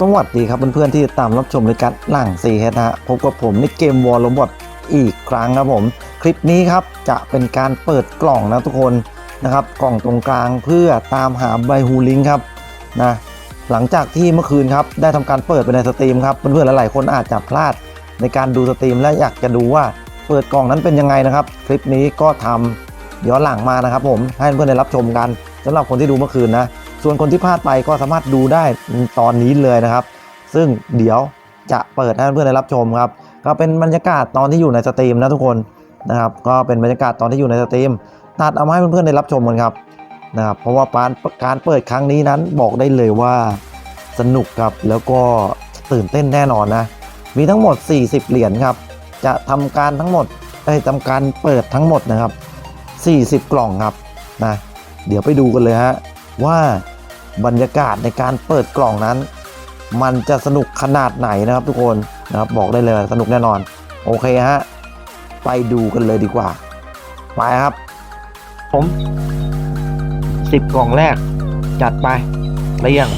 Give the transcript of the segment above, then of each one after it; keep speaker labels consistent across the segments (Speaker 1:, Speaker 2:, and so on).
Speaker 1: สวัสดีครับเพื่อนๆที่ตามรับชมรายการหลังซีเฮดนะฮะพบกับผมในเกมวอลลบอทอีกครั้งครับผม คลิปนี้ครับจะเป็นการเปิดกล่องนะทุกคนนะครับ กล่องตรงกลางเพื่อตามหาไบฮูลิงครับนะหลังจากที่เมื่อคืนครับได้ทำการเปิดไปในสตรีมครับเพื่อนๆหลายๆคนอาจจะพลาดในการดูสตรีมและอยากจะดูว่าเปิดกล่องนั้นเป็นยังไงนะครับ คลิปนี้ก็ทำย้อนหลังมานะครับ ผมให้เพื่อนๆได้รับชมกันสำหรับคนที่ดูเมื่อคืนนะ ส่วนคนที่พลาดไปก็สามารถดูได้ตอนนี้เลยนะครับ ซึ่งเดี๋ยวจะเปิดให้เพื่อนๆได้รับชมครับ ก็เป็นบรรยากาศตอนที่อยู่ในสตรีมนะทุกคนนะครับ ก็เป็นบรรยากาศตอนที่อยู่ในสตรีมตัดเอามาให้เพื่อนๆได้รับชมกันครับนะครับ เพราะว่าการการเปิดครั้งนี้นั้นบอกได้เลยว่าสนุกครับแล้วก็ตื่นเต้นแน่นอนนะ มีทั้งหมด 40 เหรียญครับ จะทำการทั้งหมดเอ้ยทำการเปิดทั้งหมดนะครับ 40 กล่องครับนะเดี๋ยวไปดูกันเลยฮะว่า บรรยากาศในการเปิดกล่องนั้น มันจะสนุกขนาดไหนนะครับทุกคนนะครับบอกได้เลยสนุกแน่นอน โอเคฮะ ไปดูกันเลยดีกว่า ไปครับ ผมสิบกล่องแรก จัดไปเรียง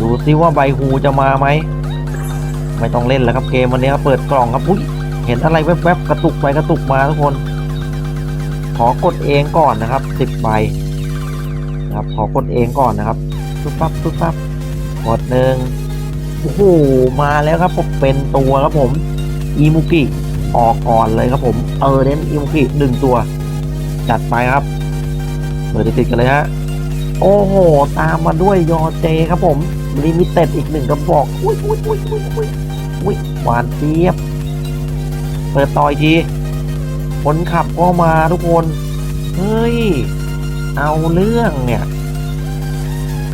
Speaker 1: ดูซิว่าใบฮูจะมาไหม ไม่ต้องเล่นแล้วครับเกมวันนี้ครับเปิดกล่องครับอุ้ยเห็นอะไรแวบๆกระตุกไปกระตุกมาทุกคน ขอกดเองก่อนนะครับสิบใบนะครับขอกดเองก่อนนะครับปุ๊บปั๊บปุ๊บปั๊บกดหนึ่งโอ้โหมาแล้วครับผมเป็นตัวครับผมอีมุกิออกก่อนเลยครับผมเออเน้นอีมุกิหนึ่งตัว จัดไปครับเปิดติดกันเลยฮะโอ้โห ตามมาด้วยยอเจครับผมลิมิเต็ดอีกหนึ่งกระบอกอุ้ยอุ้ยอุ้ยอุ้ยอุ้ยอุ้ยหวานเจี๊ยบ เปิดต่อยที คนขับก็มาทุกคน เฮ้ย เอาเรื่องเนี่ย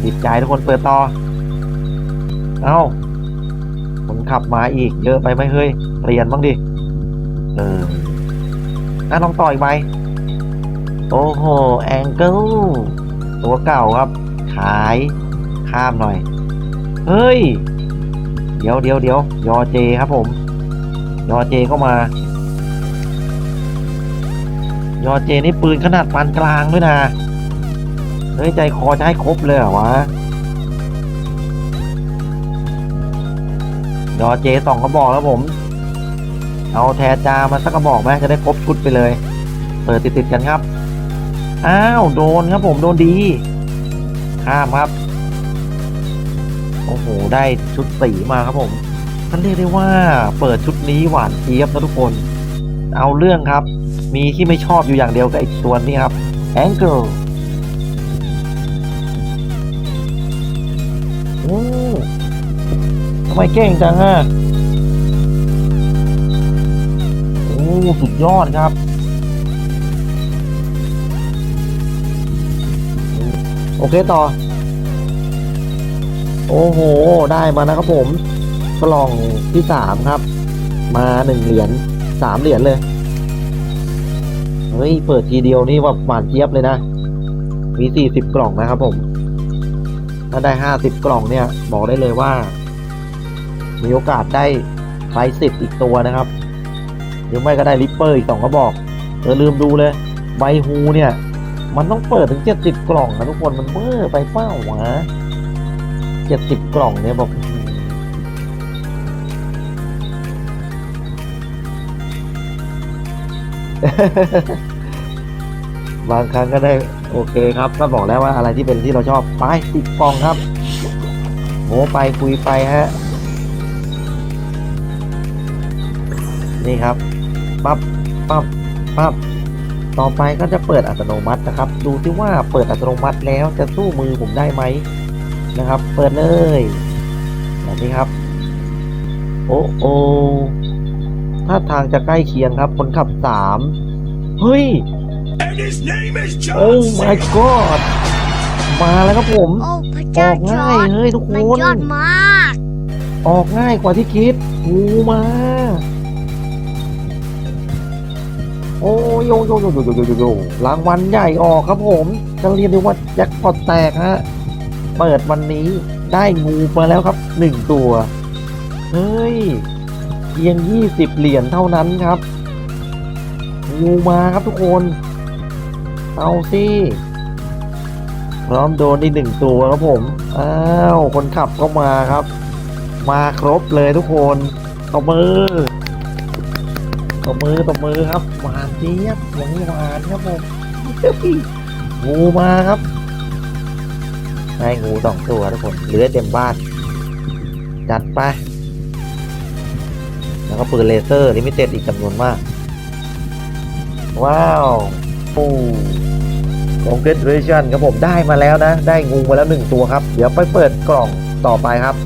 Speaker 1: ติดใจทุกคนเปิดต่อ เอาคนขับมาอีกเยอะไปไหมเฮ้ย เปลี่ยนบ้างดิ เอออะลองต่ออีกไหมโอ้โห แองเกิลตัวเก่าครับ ขายข้ามหน่อย เฮ้ย เดี๋ยวเดี๋ยวเดี๋ยวยอเจครับผม ยอเจก็มา ยอเจนี่ปืนขนาดปานกลางด้วยนะเฮ้ยใจคอจะให้ครบเลยเหรอวะยอเจสองกระบอกแล้วผม เอาแทจามาสักกระบอกไหมจะได้ครบชุดไปเลย เปิดติดๆกันครับ อ้าวโดนครับผมโดนดี ข้ามครับ โอ้โห ได้ชุดสีมาครับผมท่านเรียกได้ว่าเปิดชุดนี้หวานเจี๊ยบนะทุกคน เอาเรื่องครับ มีที่ไม่ชอบอยู่อย่างเดียวกับไอ้ตัวนี้ครับ Angle โอ้ทำไมเก่งจังอะโอ้สุดยอดครับโอเคต่อ โอ้โห ได้มานะครับผมกล่องที่สามครับ มาหนึ่งเหรียญสามเหรียญเลย เฮ้ย เปิดทีเดียวนี่ว่าหวานเจี๊ยบเลยนะ มีสี่สิบกล่องนะครับผม ถ้าได้ห้าสิบกล่องเนี่ย บอกได้เลยว่า มีโอกาสได้ไฟสิบอีกตัวนะครับ หรือไม่ก็ได้ริปเปอร์อีกสองก็บอกเออลืมดูเลย ใบฮูเนี่ย มันต้องเปิดถึงเจ็ดสิบกล่องนะทุกคนมันเมื่อไปเป้าหวะเจ็ดสิบกล่องเนี่ยบอก บางครั้งก็ได้โอเคครับ ก็บอกแล้วว่าอะไรที่เป็นที่เราชอบไปติดกองครับโหไปคุยไปฮะ นี่ครับปั๊บปั๊บปั๊บต่อไปก็จะเปิดอัตโนมัตินะครับ ดูที่ว่าเปิดอัตโนมัติแล้วจะสู้มือผมได้ไหมนะครับ เปิดเลยแบบนี้ครับ โอ้โอ ถ้าทางจะใกล้เคียงครับ คนขับสามเฮ้ย
Speaker 2: And his name is
Speaker 1: โอ้
Speaker 2: John
Speaker 1: my
Speaker 2: C.
Speaker 1: god มาแล้วครับผม
Speaker 3: โอ้พระ
Speaker 1: อ
Speaker 3: เจ้า
Speaker 1: อก
Speaker 3: จ
Speaker 1: ง่า
Speaker 3: อยร์ด
Speaker 1: เฮ้ยทุกค
Speaker 3: มัน
Speaker 1: น
Speaker 3: ยอดมาก
Speaker 1: ออกง่ายกว่าที่คิดงูมา โอ้โยโยโยโยโยโยโยโยรางวัลใหญ่ออกครับผมจะเรียกได้ว่าแจ็คพอตแตกฮะ เปิดวันนี้ได้งูมาแล้วครับหนึ่งตัว เฮ้ย เพียงยี่สิบเหรียญเท่านั้นครับงูมาครับทุกคน เอาสิพร้อมโดนอีกหนึ่งตัวครับผม อ้าว คนขับก็มาครับ มาครบเลยทุกคนตบมือตบมือตบมือครับหวานเจี๊ยบอย่างนี้หวานครับผมงูมาครับได้งูสองตัวทุกคนเหลือเต็มบ้าน จัดไป แล้วก็ปืนเลเซอร์ลิมิเต็ดอีกจำนวนมาก ว้าวโอ้ของเกรดเรชั่นครับผมได้มาแล้วนะ ได้งูมาแล้วหนึ่งตัวครับ เดี๋ยวไปเปิดกล่องต่อไปครับ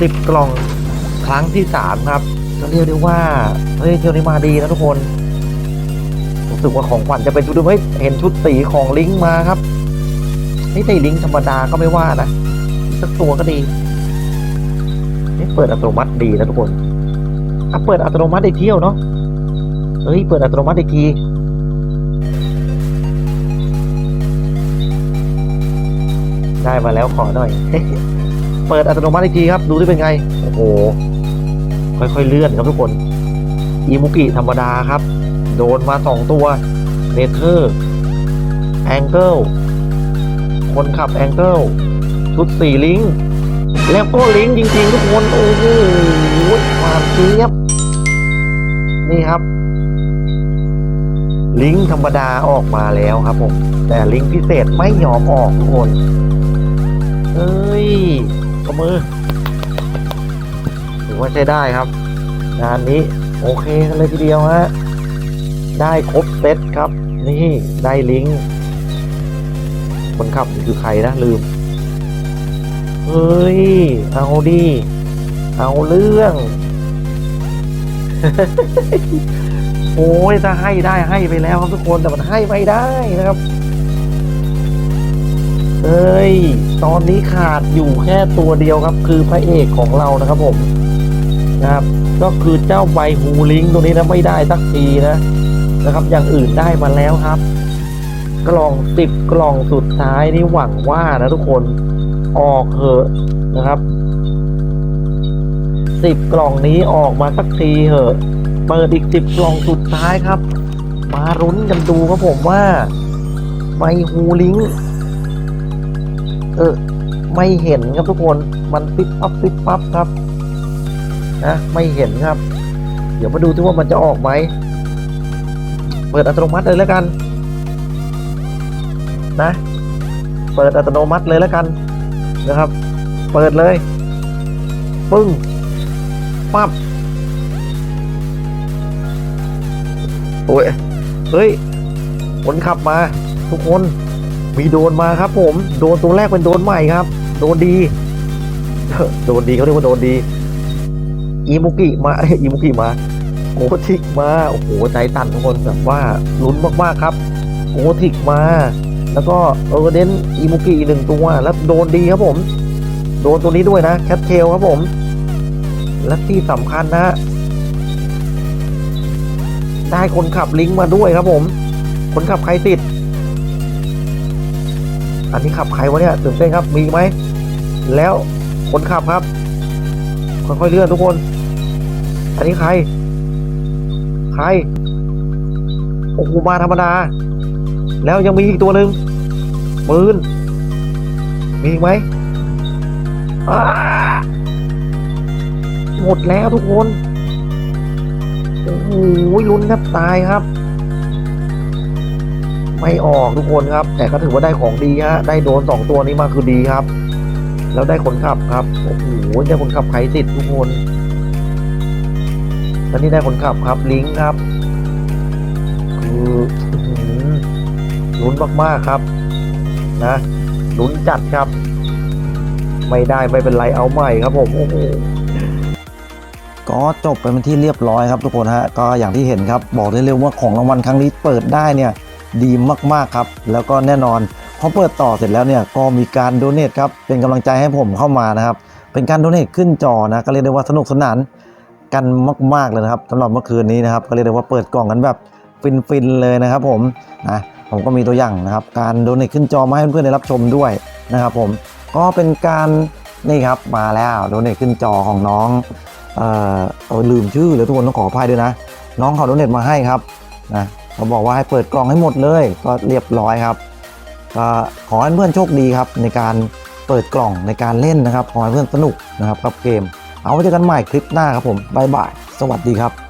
Speaker 1: สิบกล่องครั้งที่สามครับก็เรียกได้ว่าเฮ้ยเที่ยวนี้มาดีนะทุกคนรู้สึกว่าของขวัญจะเป็นชุดดูเฮ้ยเห็นชุดสีของลิงก์มาครับนี่ใช่ลิงก์ธรรมดาก็ไม่ว่านะสักตัวก็ดี เปิดอัตโนมัติดีนะทุกคนอะเปิดอัตโนมัติได้เที่ยวเนาะเฮ้ยเปิดอัตโนมัติอีกทีได้มาแล้วขอหน่อย เปิดอัตโนมัติอีกทีครับ ดูที่เป็นไง โอ้โห ค่อยๆเลื่อนครับทุกคน อีมุกิธรรมดาครับ โดนมาสองตัวเนเธอร์แองเกิลคนขับแองเกิลชุดสี่ลิงก์ แล้วก็ลิงจริงๆทุกคนโอ้โหมามเทียบ นี่ครับ ลิงธรรมดาออกมาแล้วครับผมแต่ลิงพิเศษไม่ยอมออกทุกคนเฮ้ยกมือถือว่าใช้ได้ครับ งานนี้โอเคกันเลยทีเดียวฮะได้ครบเซตครับ นี่ได้ลิงคนขับคือใครนะลืม เฮ้ย เอาดิ เอาเรื่อง โอ้ยถ้าให้ได้ให้ไปแล้วครับทุกคนแต่มันให้ไม่ได้นะครับเอ้ย ตอนนี้ขาดอยู่แค่ตัวเดียวครับ คือพระเอกของเรานะครับผมนะครับ ก็คือเจ้าใบฮูลิงตัวนี้นะไม่ได้สักทีนะนะครับ อย่างอื่นได้มาแล้วครับ กล่องสิบกล่องสุดท้ายนี่หวังว่านะทุกคน ออกเถอะนะครับสิบกล่องนี้ออกมาสักทีเถอะ เปิดอีกสิบกล่องสุดท้ายครับ มารุ้นกันดูครับผมว่าใบฮูลิงเออไม่เห็นครับทุกคนมันปิ๊บปั๊บปิ๊บปั๊บครับนะไม่เห็นครับ เดี๋ยวมาดูที่ว่ามันจะออกไหมเปิดอัตโนมัติเลยแล้วกัน นะ เปิดอัตโนมัติเลยแล้วกัน นะครับ เปิดเลย ปึ้ง ปั๊บ โอ้ย เฮ้ย คนขับมา ทุกคน มีโดนมาครับผม โดนตัวแรกเป็นโดนใหม่ครับ โดนดี โดนดีเขาเรียกว่าโดนดี อีมุกิมาอ้ยอีมุกิมา โกทิกมา โอ้โห ใจตันทุกคนแบบว่าลุ้นมากๆครับ โกทิกมา แล้วก็เออเดนอีมุกิอีกหนึ่งตัวแล้วโดนดีครับผม โดนตัวนี้ด้วยนะแคทเทลครับผม และที่สำคัญนะ ได้คนขับลิงก์มาด้วยครับผม คนขับใครติด อันนี้ขับใครวะเนี่ยตื่นเต้นครับมีไหม แล้วคนขับครับ ค่อยๆเลื่อนทุกคน อันนี้ใคร ใครโอ้โหมาธรรมดา แล้วยังมีอีกตัวหนึ่งปืนมีไหมหมดแล้วทุกคน โอ้โหลุ้นแทบตายครับ ไม่ออกทุกคนครับ แต่ก็ถือว่าได้ของดีฮะ ได้โดนสองตัวนี้มาคือดีครับ แล้วได้คนขับครับ โอ้โห ได้คนขับใครติดทุกคนแล้วนี่ได้คนขับครับ ลิงครับ คือ ลุ้นมากๆครับ นะลุ้นจัดครับ ไม่ได้ไม่เป็นไรเอาใหม่ครับผมโอ้โหก็จบไปเป็นที่เรียบร้อยครับทุกคนฮะก็อย่างที่เห็นครับบอกได้เลยว่าของรางวัลครั้งนี้เปิดได้เนี่ยดีมากๆครับ แล้วก็แน่นอนพอเปิดต่อเสร็จแล้วเนี่ยก็มีการโดเนทครับเป็นกำลังใจให้ผมเข้ามานะครับ เป็นการโดเนทขึ้นจอนะก็เรียกได้ว่าสนุกสนานกันมาก ๆเลยนะครับสำหรับเมื่อคืนนี้นะครับ ก็เรียกได้ว่าเปิดกล่องกันแบบฟินๆเลยนะครับผมนะ ผมก็มีตัวอย่างนะครับ การโดเนทขึ้นจอมาให้เพื่อนๆได้รับชมด้วยนะครับ ผมก็เป็นการนี่ครับมาแล้วโดเนทขึ้นจอของน้องเอ่อเออลืมชื่อเลยทุกคนต้องขออภัยด้วยนะ น้องเขาโดเนทมาให้ครับนะเขาบอกว่าให้เปิดกล่องให้หมดเลย ก็เรียบร้อยครับก็ขอให้เพื่อนโชคดีครับ ในการเปิดกล่องในการเล่นนะครับขอให้เพื่อนสนุกนะครับกับเกม เอาไว้เจอกันใหม่คลิปหน้าครับผมบายบายสวัสดีครับ